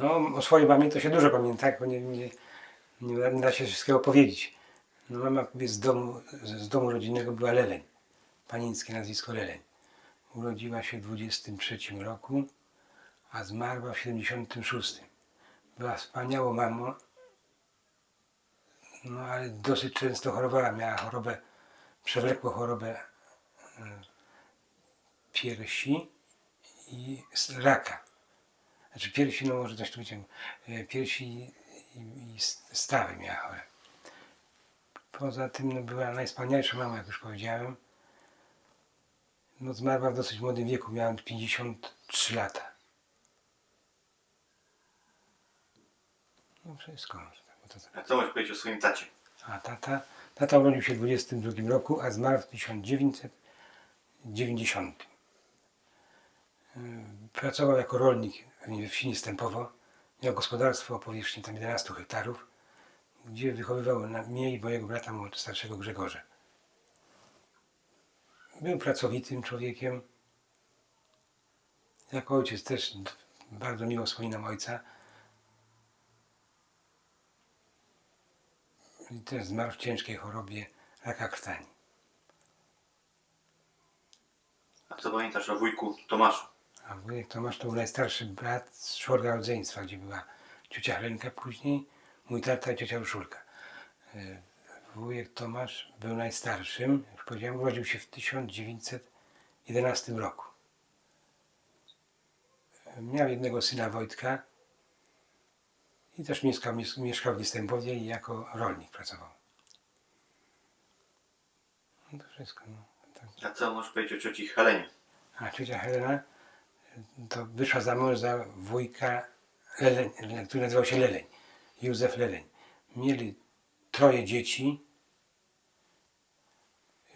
No, o swojej mamie to się dużo pamięta, bo nie, nie, nie, da- się wszystkiego powiedzieć. No, mama z domu, z domu rodzinnego była Leleń. Panińskie nazwisko Leleń. Urodziła się w 23 roku, a zmarła w 76. Była wspaniałą mamą, no ale dosyć często chorowała. Miała chorobę, przewlekłą chorobę e, piersi i raka. Znaczy piersi, no może coś tu wyciągnę. E, Piersi i, i stawy miała chore. Poza tym no, była najwspanialsza mama, jak już powiedziałem. No zmarła w dosyć młodym wieku, miałem 53 lata. No wszystko. bo to tak. A co możesz powiedzieć o swoim tacie? A tata, tata urodził się w 22 roku, a zmarł w 1990. Ym, Pracował jako rolnik w wsi Niestępowo. Miał gospodarstwo o powierzchni tam 11 hektarów, gdzie wychowywał mnie i mojego brata starszego Grzegorza. Był pracowitym człowiekiem. Jako ojciec też bardzo miło wspominam ojca. I też zmarł w ciężkiej chorobie raka krtani. A co pamiętasz o wujku Tomaszu? A wujek Tomasz to był najstarszy brat z czworga rodzeństwa, gdzie była ciocia Helenka później, mój tata i ciocia Urszulka. E, Wujek Tomasz był najstarszym, już powiedziałem, urodził się w 1911 roku. E, Miał jednego syna Wojtka i też mieszkał, mies- mieszkał w Niestępowie i jako rolnik pracował. No to wszystko. No. Tak. A co możesz powiedzieć o cioci Helenie? A ciocia Helena to wyszła za mąż za wujka, Leleń, który nazywał się Leleń, Józef Leleń. Mieli troje dzieci.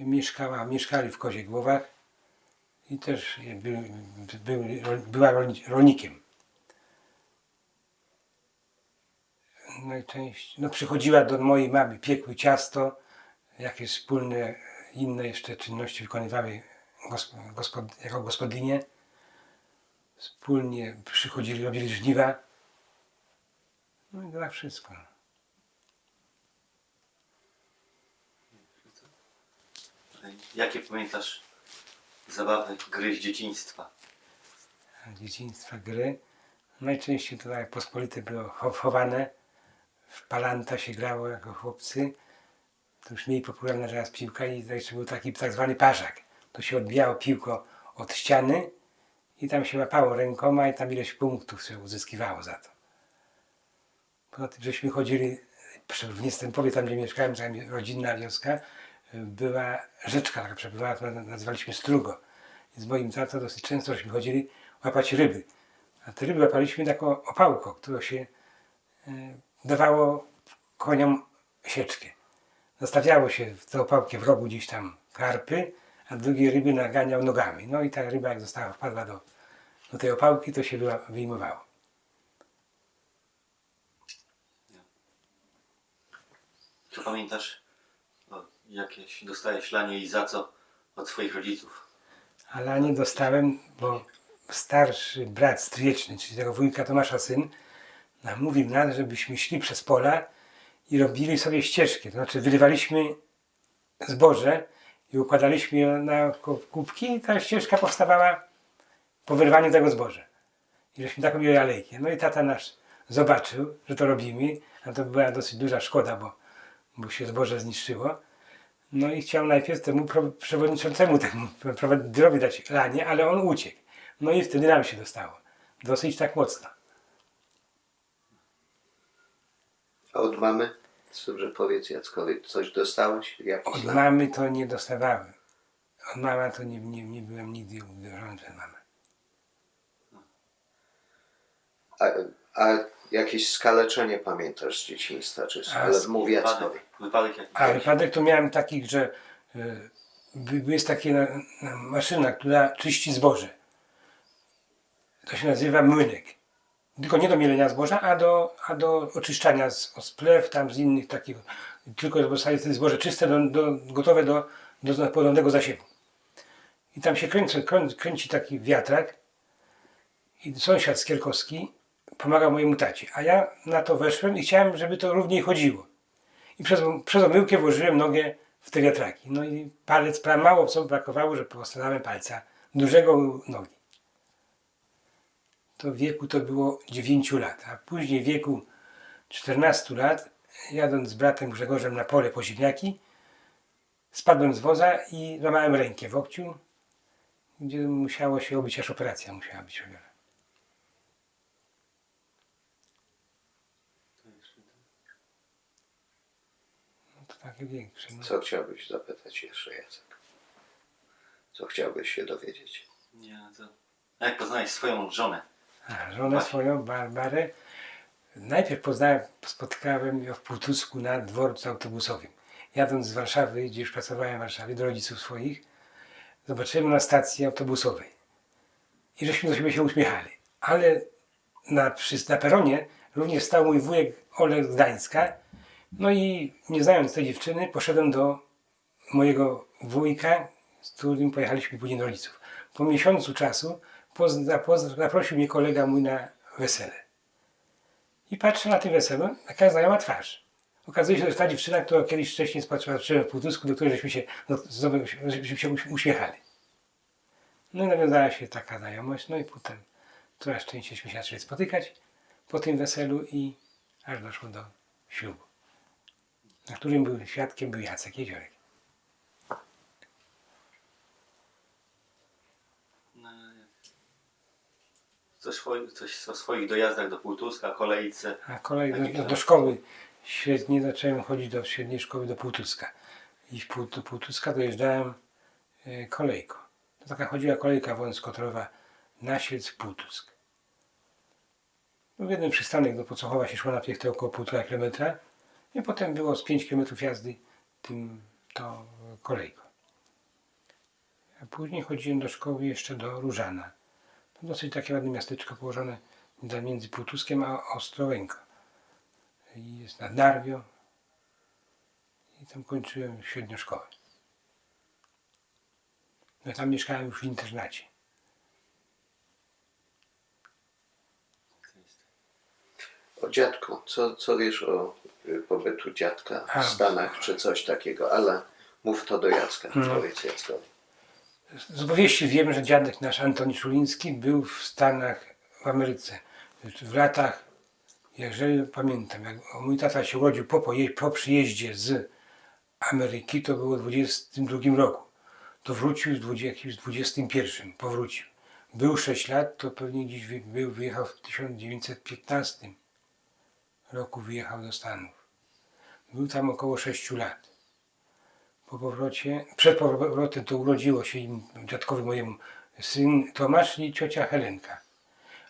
Mieszkała, mieszkali w Kozie Głowach i też był, był, była rolni- rolnikiem. Najczęściej, no przychodziła do mojej mamy, piekły ciasto, jakieś wspólne inne jeszcze czynności wykonywały gosp- gospod, jako gospodynie. Wspólnie przychodzili, robili żniwa. No i to tak wszystko. Jakie pamiętasz zabawy, gry z dzieciństwa? Dzieciństwa gry. Najczęściej to tak pospolite było cho- chowane. W palanta się grało jako chłopcy. To już mniej popularna teraz piłka i jeszcze był taki tak zwany parzak. To się odbijało piłko od ściany i tam się łapało rękoma i tam ileś punktów się uzyskiwało za to. Poza tym, żeśmy chodzili w Niestępowie, tam gdzie mieszkałem, tam rodzinna wioska, była rzeczka, taka przepływała, to nazywaliśmy Strugo. I z moim tatą dosyć często żeśmy chodzili łapać ryby. A te ryby łapaliśmy taką opałką, którą się y, dawało koniom sieczkę. Zostawiało się w tę opałkę w rogu gdzieś tam karpy, a drugie ryby naganiał nogami. No i ta ryba jak została, wpadła do, do tej opałki, to się wyjmowało. Co pamiętasz? O, jakieś dostałeś lanie i za co od swoich rodziców? Ale nie dostałem, bo starszy brat stryjeczny, czyli tego wujka Tomasza syn, namówił nas, żebyśmy szli przez pola i robili sobie ścieżkę. To znaczy wyrywaliśmy zboże i układaliśmy je na ku- kubki i ta ścieżka powstawała po wyrwaniu tego zboża. I żeśmy taką mieli alejkę. No i tata nasz zobaczył, że to robimy, a to była dosyć duża szkoda, bo, bo się zboże zniszczyło. No i chciał najpierw temu przewodniczącemu, temu prowadzerowi dać lanie, ale on uciekł. No i wtedy nam się dostało. Dosyć tak mocno. A od mamy? Dobrze powiedz Jackowi, coś dostałeś? Jakiś Od lat? mamy to nie dostawałem. Od mama to nie, nie, nie byłem nigdy uderzony przez mamę. A, a jakieś skaleczenie pamiętasz z dzieciństwa? Czy A, ale mów Jackowi. Wypadek, wypadek A wypadek to miałem takich, że y, jest taka na, na maszyna, która czyści zboże. To się nazywa młynek. Tylko nie do mielenia zboża, a do, a do oczyszczania z, plew, tam z innych takich. Tylko zostaje wtedy zboże czyste, do, do, gotowe do, do ponownego zasiewu. I tam się kręci, kręci, taki wiatrak. I sąsiad Skierkowski pomagał mojemu tacie. A ja na to weszłem i chciałem, żeby to równiej chodziło. I przez, przez omyłkę włożyłem nogę w te wiatraki. No i palec, mało co brakowało, że postawałem palca dużego nogi. To w wieku to było 9 lat, a później w wieku 14 lat, jadąc z bratem Grzegorzem na pole po ziemniaki, spadłem z woza i złamałem rękę w okciu, gdzie musiało się obyć, aż operacja musiała być robiona. No to takie większe. No. Co chciałbyś zapytać jeszcze, Jacek? Co chciałbyś się dowiedzieć? Nie, to... A jak poznałeś swoją żonę? Żonę swoją, Barbarę, najpierw poznałem, spotkałem ją w Półtusku na dworcu autobusowym. Jadąc z Warszawy, gdzie już pracowałem w Warszawie, do rodziców swoich, zobaczyłem na stacji autobusowej. I żeśmy do siebie się uśmiechali. Ale na, przy, na peronie również stał mój wujek Olek z Gdańska. No i nie znając tej dziewczyny, poszedłem do mojego wujka, z którym pojechaliśmy później do rodziców. Po miesiącu czasu zaprosił mnie kolega mój na wesele. I patrzę na tym weselu, taka znajoma twarz. Okazuje się, że ta dziewczyna, która kiedyś wcześniej spatrzyła w Półtusku, do której żeśmy się, no, żeśmy się uś- uśmiechali. No i nawiązała się taka znajomość, no i potem coraz częściej się zaczęli spotykać po tym weselu i aż doszło do ślubu, na którym był świadkiem był Jacek Jeziorek. Coś, o swoich dojazdach do Półtuska, kolejce. A kolej do, do, do szkoły średniej zacząłem chodzić do średniej szkoły do Półtuska. I w Pół, do Półtuska dojeżdżałem e, kolejką. To taka chodziła kolejka wąskotorowa Nasiec Półtusk. No, w jeden przystanek do Pocochowa się szło na piechtę około 1,5 kilometra i potem było z 5 kilometrów jazdy tym to kolejką. A później chodziłem do szkoły jeszcze do Różana. Dosyć takie ładne miasteczko położone między Półtuskiem a Ostrołęką. I jest nad Narwią. I tam kończyłem średnią szkołę. No tam mieszkałem już w internacie. O dziadku. Co, co wiesz o y, pobytu dziadka w Stanach, czy coś takiego? Ale mów to do Jacka. No. Powiedz Jackowi. Z opowieści wiem, że dziadek nasz Antoni Szuliński był w Stanach, w Ameryce. W latach, jeżeli pamiętam, jak mój tata się urodził po, po przyjeździe z Ameryki, to było w 22 roku. To wrócił z 20, jakimś 21, powrócił. Był 6 lat, to pewnie gdzieś był, wyjechał w 1915 roku, wyjechał do Stanów. Był tam około 6 lat po powrocie, przed powrotem to urodziło się im, dziadkowi mojemu syn Tomasz i ciocia Helenka.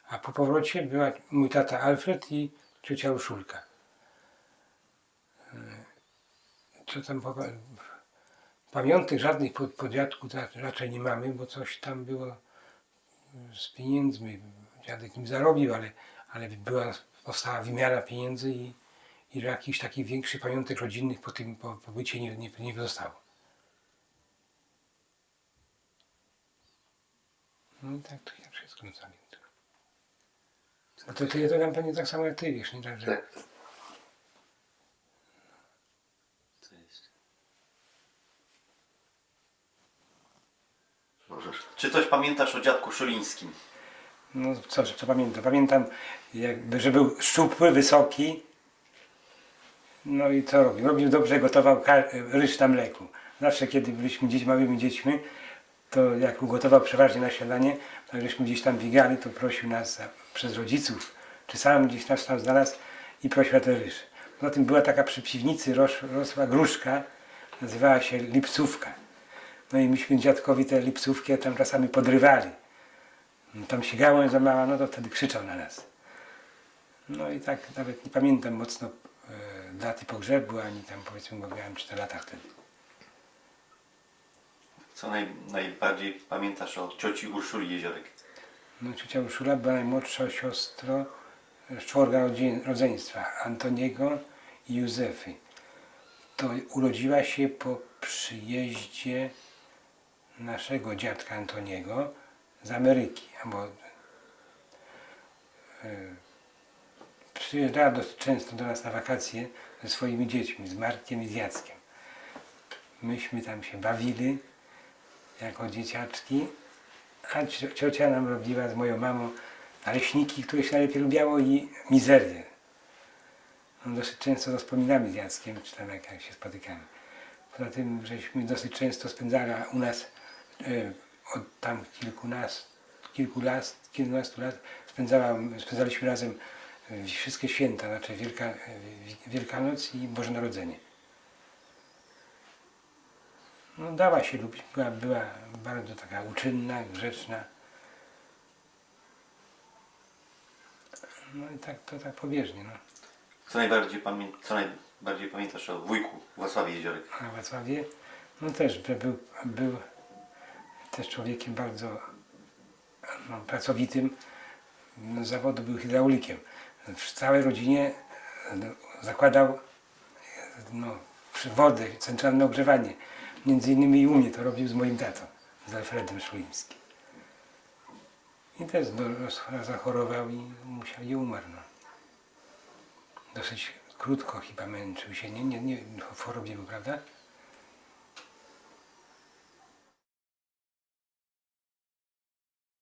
A po powrocie była mój tata Alfred i ciocia Urszulka. E, Co tam pamiątek żadnych po, po dziadku to raczej nie mamy, bo coś tam było z pieniędzmi. Dziadek im zarobił, ale, ale była, powstała wymiana pieniędzy i, i jakichś takich większych pamiątek rodzinnych po tym po, pobycie nie, nie, nie zostało. No i tak to ja wszystko na pamiętam. No to, to ja to tam pewnie tak samo jak ty wiesz, nie tak, że... Tak. Co jest? Możesz. Czy coś pamiętasz o dziadku Szulińskim? No co, co pamiętam? Pamiętam, jakby, że był szczupły, wysoki. No i co robił? Robił dobrze, gotował ryż na mleku. Zawsze, kiedy byliśmy dzieci, małymi dziećmi, to jak ugotował przeważnie na śniadanie, to żeśmy gdzieś tam biegali, to prosił nas za, przez rodziców, czy sam gdzieś nas tam znalazł i prosił o ten ryż. Poza tym była taka przy piwnicy, ros, rosła gruszka, nazywała się lipcówka. No i myśmy dziadkowi te lipcówki tam czasami podrywali. No, tam się gałąź za mała, no to wtedy krzyczał na nas. No i tak nawet nie pamiętam mocno daty pogrzebu, ani tam powiedzmy, bo miałem 4 lata wtedy. Co naj, najbardziej pamiętasz o cioci Urszuli Jeziorek? No ciocia Urszula była najmłodsza siostro e, z czworga rodzie- rodzeństwa, Antoniego i Józefy. To urodziła się po przyjeździe naszego dziadka Antoniego z Ameryki, albo e, przyjeżdżała dosyć często do nas na wakacje ze swoimi dziećmi, z Markiem i z Jackiem. Myśmy tam się bawili jako dzieciaczki, a cio- ciocia nam robiła z moją mamą naleśniki, które się najlepiej lubiało i mizerię. No, dosyć często to wspominamy z Jackiem, czy tam jak, się spotykamy. Poza tym, żeśmy dosyć często spędzali u nas e, od tam kilkunastu, kilku lat, kilkunastu lat spędzała, spędzaliśmy razem wszystkie święta, znaczy Wielka, Wi- Wielkanoc i Boże Narodzenie. No, dała się lubić, była, była bardzo taka uczynna, grzeczna. No i tak to tak pobieżnie. No. Co najbardziej, pamię... Co najbardziej pamiętasz o wujku Wacławie Jeziorek? na Wacławie, no też był, był też człowiekiem bardzo no, pracowitym. No, zawodu był hydraulikiem. W całej rodzinie no, zakładał no, wodę, centralne ogrzewanie. Między innymi i u mnie to robił z moim tatą, z Alfredem Szluimskim. I też no, zachorował i musiał i umarł. No. Dosyć krótko chyba męczył się, nie, nie, nie w chorobie był, prawda?